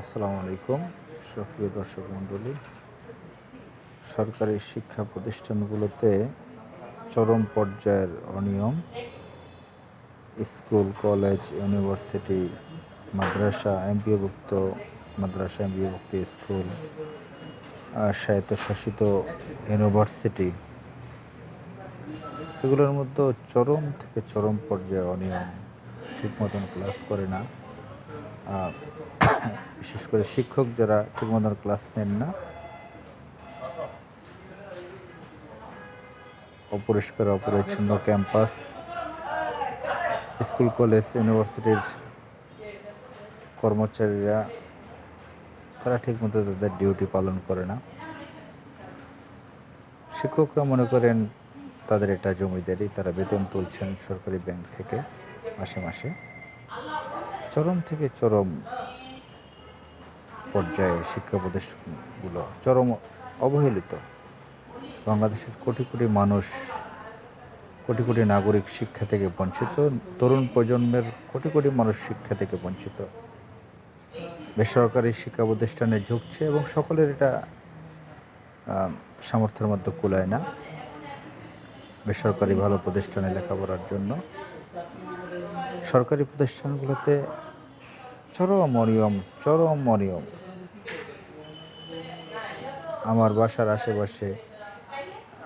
আসসালামু আলাইকুম, সুপ্রিয় দর্শক মণ্ডলী। সরকারি শিক্ষা প্রতিষ্ঠানগুলোতে চরম পর্যায়ের অনিয়ম, স্কুল, কলেজ, ইউনিভার্সিটি, মাদ্রাসা, এমপিওভুক্ত মাদ্রাসা, এমপিওভুক্ত স্কুল স্বায়ত্তশাসিত ইউনিভার্সিটি, এগুলোর মধ্যে চরম থেকে চরম পর্যায়ে অনিয়ম ঠিক মতন ক্লাস করে না। বিশেষ করে শিক্ষক যারা ঠিক মতন ক্লাস নেন না, অপরিষ্কার অপরিচ্ছন্ন ক্যাম্পাস, স্কুল, কলেজ, ইউনিভার্সিটির কর্মচারীরা, তারা ঠিকমতো তাদের ডিউটি পালন করে না। শিক্ষকরা মনে করেন তাদের এটা জমিদারি, তারা বেতন তুলছেন সরকারি ব্যাংক থেকে মাসে মাসে। চরম থেকে চরম পর্যায়ে শিক্ষা প্রতিষ্ঠানগুলো চরম অবহেলিত। বাংলাদেশের কোটি কোটি মানুষ, কোটি কোটি নাগরিক শিক্ষা থেকে বঞ্চিত। তরুণ প্রজন্মের কোটি কোটি মানুষ শিক্ষা থেকে বঞ্চিত। বেসরকারি শিক্ষা প্রতিষ্ঠানে ঝুঁকছে এবং সকলের এটা সামর্থ্যের মধ্যে কুলায় না। বেসরকারি ভালো প্রতিষ্ঠানে লেখাপড়ার জন্য। সরকারি প্রতিষ্ঠানগুলোতে চরম অনিয়ম চরম অনিয়ম। আমার বাসার আশেপাশে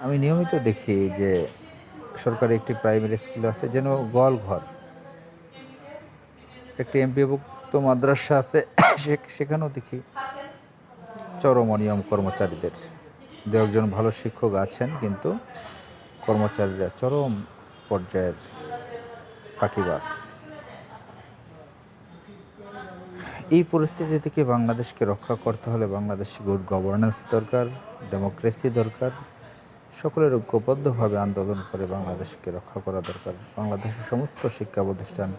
আমি নিয়মিত দেখি যে সরকারি একটি প্রাইমারি স্কুল আছে যেন গোয়াল ঘর একটি এমপিভুক্ত মাদ্রাসা আছে সেখানেও দেখি চরম অনিয়ম কর্মচারীদের। দু একজন ভালো শিক্ষক আছেন, কিন্তু কর্মচারীরা চরম পর্যায়ের ফাঁকিবাস এই পরিস্থিতি থেকে বাংলাদেশকে রক্ষা করতে হলে বাংলাদেশ গুড গভর্নেন্স দরকার ডেমোক্রেসি দরকার, সকলের ঐক্যবদ্ধভাবে আন্দোলন করে বাংলাদেশকে রক্ষা করা দরকার। বাংলাদেশের সমস্ত শিক্ষা প্রতিষ্ঠান,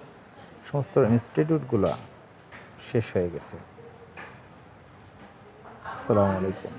সমস্ত ইনস্টিটিউটগুলো শেষ হয়ে গেছে। আসসালামু আলাইকুম।